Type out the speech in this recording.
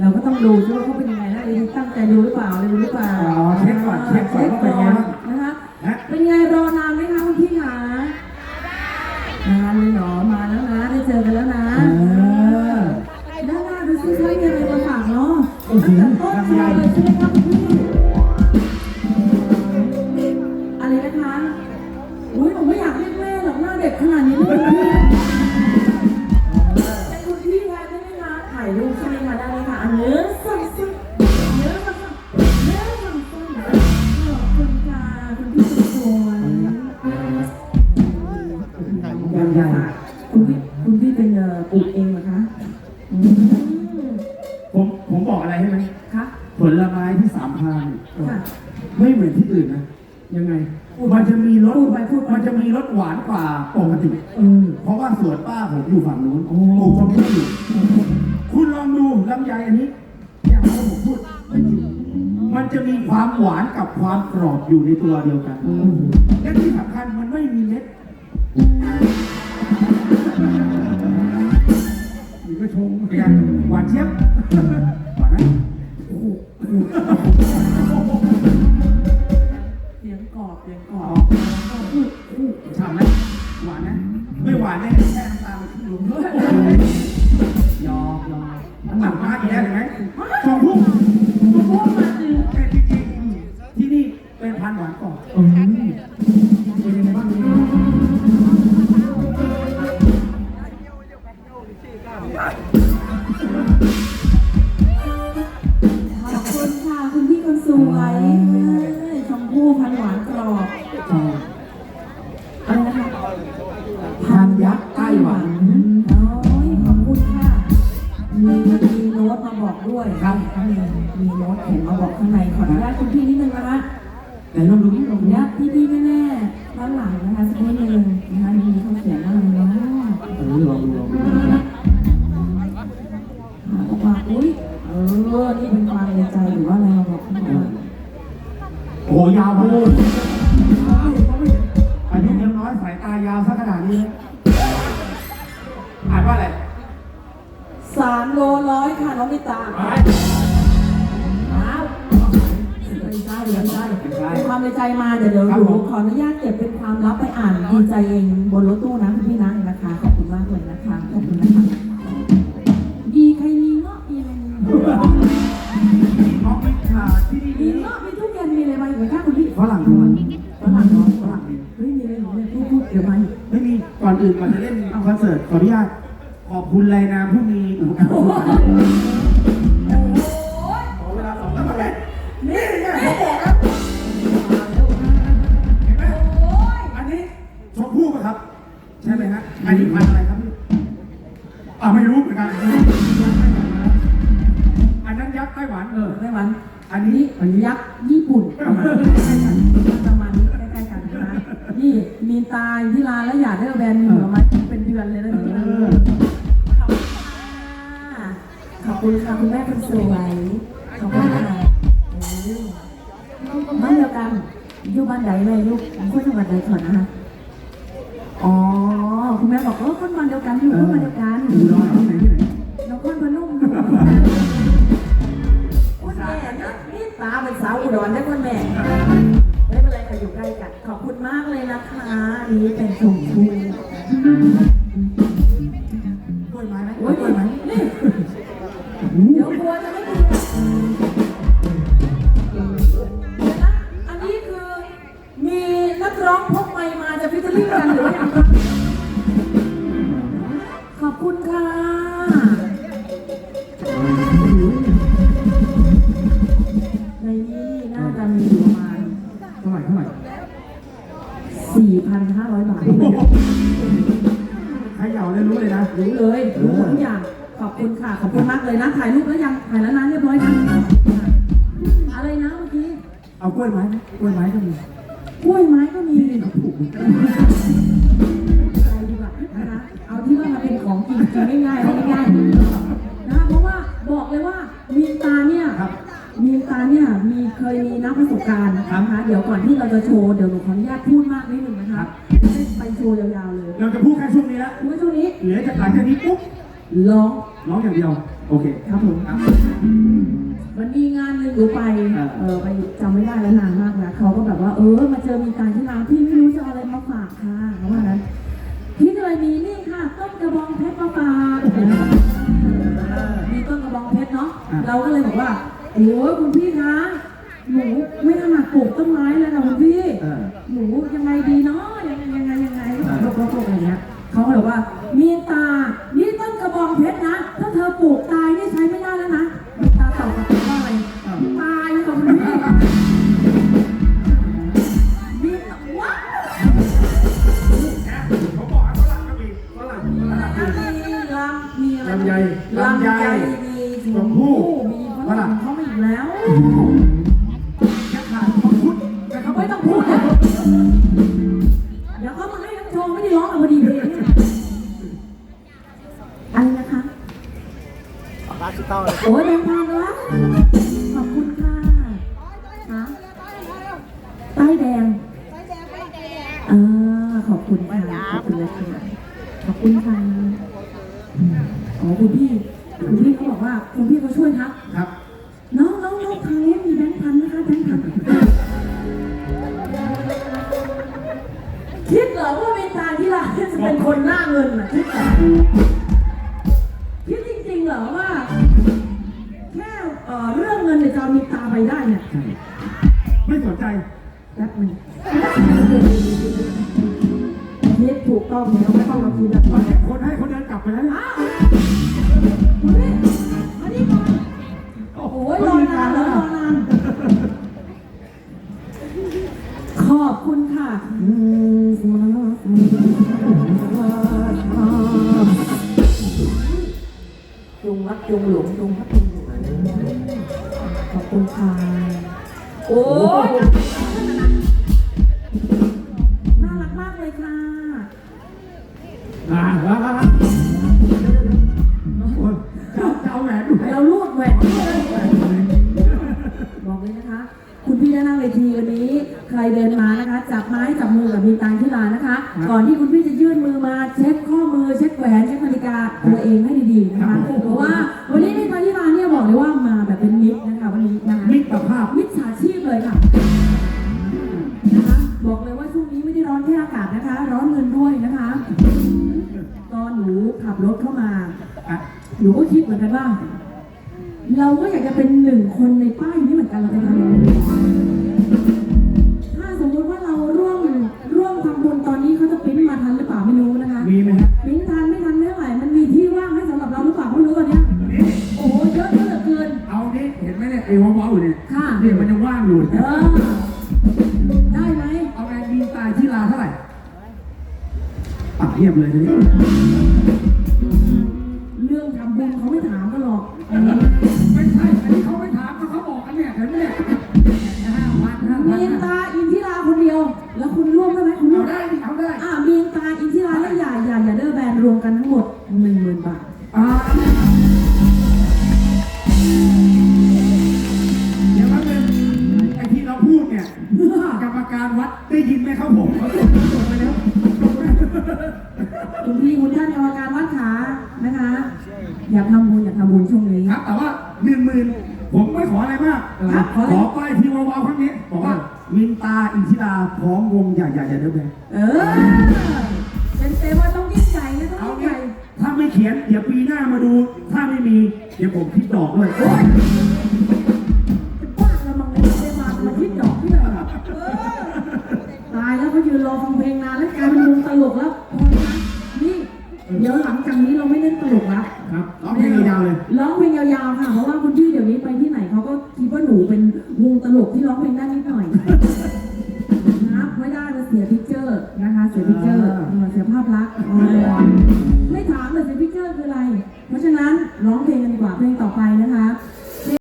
เราก็ต้องดูซิว่าเขาเป็นยังไงนะเรียนตั้งใจดูหรือเปล่าเรียนรู้หรือเปล่าอ๋อเช็คก่อนเช็คก่อนว่าเป็นไงบ้าง นะคะ ฮะ เป็นไงรอนานไหมคะคุณพี่คะ รสหวานกว่าปกติอืมเพราะว่าสวนป้าผมอยู่ฝั่งนู้นปลูกชมพู่อยู่คุณลองดูลำไยอันนี้อย่างที่ผมพูดไม่จริงมันจะมีความหวานกับความกรอบอยู่ในตัวเดียวกัน และที่สำคัญมันไม่มีเม็ดมีก็ชงเป็นไงหวานเชียบ คนสวยชมพู่พันหวานกรอบชอบอะไรนะคะพันยักษ์ไต้หวันโอ้ยขอบคุณค่ะ มีมีโน้ตมาบอกด้วยครับมีมีโน้ตเขียนมาบอกข้างในขออนุญาตคุณพี่นิดนึงนะคะแต่ลองดูนี่ลขอองอดูนุญาตพี่พี่แม่ๆด้านหลังนะคะสักนิดนึงนะคะายตายาวสักขนาดนี้ อ่านว่าอะไรสามโลร้อยค่ะน้องมิตาอ้าวไม่ใช่ไม่ใช่เป็นความในใจมาเดี๋ยวเดี๋ยวหนูขออนุญาตเก็บเป็นความลับไปอ่านดีใจเองบนรถตู้นะคุณพี่นะ อนเสิร์ตขออนุญาตขอบคุณรายนามผู้มีอุปการะขอเวลาสองนาทีนี่ไงผมบอกแล้วเห็นไหมอันนี้ชมพู่ป่ะครับ ใช่ไหมฮะอันนี้พันธุ์อะไรครับพี่อ่าไม่รู้เหมือนกันอันนั้นยักษ์ไต้หวันเออไต้หวัน อันนี้อันนี้ยักษ์ญี่ปุ่นประมาณนี้ใกล้ๆกันนะนี่ มีตายที่ร้านแล้วอยากได้แบรนด์มีประมาณเป็นเดือนเลยนะเออขอบคุณค่ะคุณแม่คนสวยขอบคุณค่ะบ้านเดียวกันอยู่บ้านไหนเลยลูกคนจังหวัดใดก่อนนะคะอ๋อคุณแม่บอกเออคนบ้านเดียวกันอยู่คนบ้านเดียวกันดูรอยที่ไหนที่ไหนนครพนมอยู่คุณแม่นี่ตาเป็นสาวอุดรได้คุณแม่ ไม่เป็นไรค่ะอยู่ใกล้กัน ขอบคุณมากเลยนะคะอันนี้เป็นชมพูกล้วยไม้ไหมโอ้ยกล้วยไม้นี่เดี๋ยวกลัวจะไม่กินเดี๋ยวนะอันนี้คือมีนักร้องพกไมค์มาจะฟิชเชอร์ลิงกันหรือยังไง อย่างขอบคุณค่ะ ขอบคุณมากเลยนะ ถ่ายรูปแล้วยัง ถ่ายแล้วนะเรียบร้อยนะอะไรนะเมื่อกี้ เอากล้วยไม้ไหมกล้วยไม้ก็มีกล้วยไม้ก็มีนี่นี่เขาปลูกอะไรดีกว่านะคะ เอาที่ว่ามันเป็นของจริงจริงง่ายๆง่ายๆนะคะเพราะว่าบอกเลยว่ามีนตาเนี่ยครับ มีนตาเนี่ยมีเคยมีนักประสบการณ์นะคะ เดี๋ยวก่อนที่เราจะโชว์เดี๋ยวหนูขออนุญาตพูดมากนิดนึงนะคะจะได้ไปโชว์ยาวๆเลยเราจะพูดแค่ช่วงนี้แล้วคุณผู้ชมนี้ เหลือจากหลังจากนี้ปุ๊บ ร้องร้องอย่างเดียว โอเค ครับผมครับ มันมีงานหนึ่งหนูไป อ่า เออไปจำไม่ได้แล้วนานมากนะเขาก็แบบว่า เออ มาเจอมีการที่ร้านพี่ไม่รู้จะเอาอะไรมาฝากค่ะเขาว่านั้นพี่ก็เลยมีนี่ค่ะต้นกระบองเพชรมาฝากมีต้นกระบองเพชรเนาะเราก็เลยบอกว่า โอ้ยคุณพี่คะหนูไม่ถนัดปลูกต้นไม้เลยนะคุณพี่ เออ หนูยังไงดีเนาะยังไงยังไงยังไงโลกโลกโลกอะไรเงี้ยเขาก็เลยว่าำมีอะไรลำไยลำไยลำไยมีชมพู่มีฝรั่งเขามาอีกแล้วแค่ขาดมังคุดนะครับไม่ต้องพูดนะเดี๋ยวเขามาให้น้ำโชว์ไม่ได้ร้องเอาพอดีเพลงเนี่ยอะไรนะคะ โอ้ยแบงค์พันละ คุณพี่เขาช่วยทักครับน้องน้องน้องทางนี้มีแบงค์พันนะคะแบงค์พันคิดเหรอว่าเมตาที่ร้านจะเป็นคนหน้าเงินอะคิดเหรอคิดจริงๆเหรอว่าแค่เอ่อเรื่องเงินเนี่ยจะเอามีตาไปได้เนี่ยใช่ไม่สนใจแป๊บหนึงคิดถูกต้องแล้วไม่ต้องมาคิดแบบตอนนี้คนให้คนเดินกลับไปแล้วอ้าวคุณพี่มานี่ก่อนโอ้โหรอนานแล้วรอนาน ขอบคุณค่ะ จุงรักจุงหลงจุงรักจุงหลงขอบคุณค่ะ โอ้ยน่ารักมากเลยค่ะอ่าแล้วแานหน้าเวทีวันนี้ใครเดินมานะคะจับไม้จับมือกับมีตังที่ร้านนะคะ ก่อนที่คุณพี่จะยื่นมือมาเช็คข้อมือเช็คแหวนเช็คนาฬิกาตัวเองให้ดีๆนะคะเพราะว่าวันนี้มีตังที่ร้านเนี่ยบอกเลยว่ามาแบบเป็นมิตรนะคะวันนี้นะคะมิตรภาพมิจฉาชีพเลยค่ะนะคะบอกเลยว่าช่วงนี้ไม่ได้ร้อนแค่อากาศนะคะ ร้อนเงินด้วยนะคะ ตอนหนูขับรถเข้ามาอะหนูก็คิดเหมือนกันว่าเราก็อยากจะเป็นหนึ่งคนในป้ายนี้เหมือนกันเราจะทำยังไง ล่าไม่รู้นะคะมีไหมฮะปริ้นทันไม่ทันไม่เท่าไหร่มันมีที่ว่างให้สำหรับเราหรือเปล่าไม่รู้ตอนเนี้ยนี่โอ้โหเยอะเหลือเกิน เอานี่เห็นไหมเนี่ยไอ้ว้าวๆอยู่เนี่ยค่ะ เนี่ยมันยังว่างอยู่เออได้ไหมเอาแรงดีตายที่ลาเท่าไหร่อะเงียบเลยทีนี้เรื่องทำบุญเขาไม่ถามกันหรอกไม่ใช่อันนี้เขาไม่ถามเขาเขาบอกกันเนี่ยเห็นไหมเนี่ยห้าพันห้าพัมีนนตาอินทิราคนเดีย ว แล้วคุณร่วมได้ไหมคุณร่เอาวมได้ดิเอาได้อ่ามีนตาอินทิราและหย่าหย่าหย่าเดอร์แบนรวมกันทั้งหมดหนึ่งหมื่นบาท อ่าเดี๋ยวแป๊บนึงไอ้ที่เราพูดเนี่ย กรรมการวัดได้ยินไหมครับผมเขาจดไปแล้วจดไปแล้วคุณพี่คุณท่านกรรมการวัดขานะคะ อยากทำบุญอยากทำบุญช่วงนี้ ถ้าไม่เขียนเดี๋ยวปีหน้ามาดู ถ้าไม่มี เดี๋ยวผมคิดดอกด้วยโอ๊ยบ้าละมังเลยได้มามาคิดดอกที่ไหนอะเออตายแล้วเขายืนรอฟังเพลงนานแล้วกลายเป็นวงตลกแล้วพอนะนี่ เดี๋ยวหลังจากนี้เราไม่เล่นตลกแล้วครับร้องเพลงยาวๆเลย ร้องเพลงยาวๆค่ะ เพราะว่าคุณพี่เดี๋ยวนี้ไปที่ไหนเขาก็คิดว่าหนูเป็นวงตลกที่ร้องเพลงได้นิดหน่อยนับไม่ได้จะเสียพิกเจอร์นะคะ เสียพิกเจอร์อ่า เพราะฉะนั้นร้องเพลงกันดีกว่าเพลงต่อไปนะคะ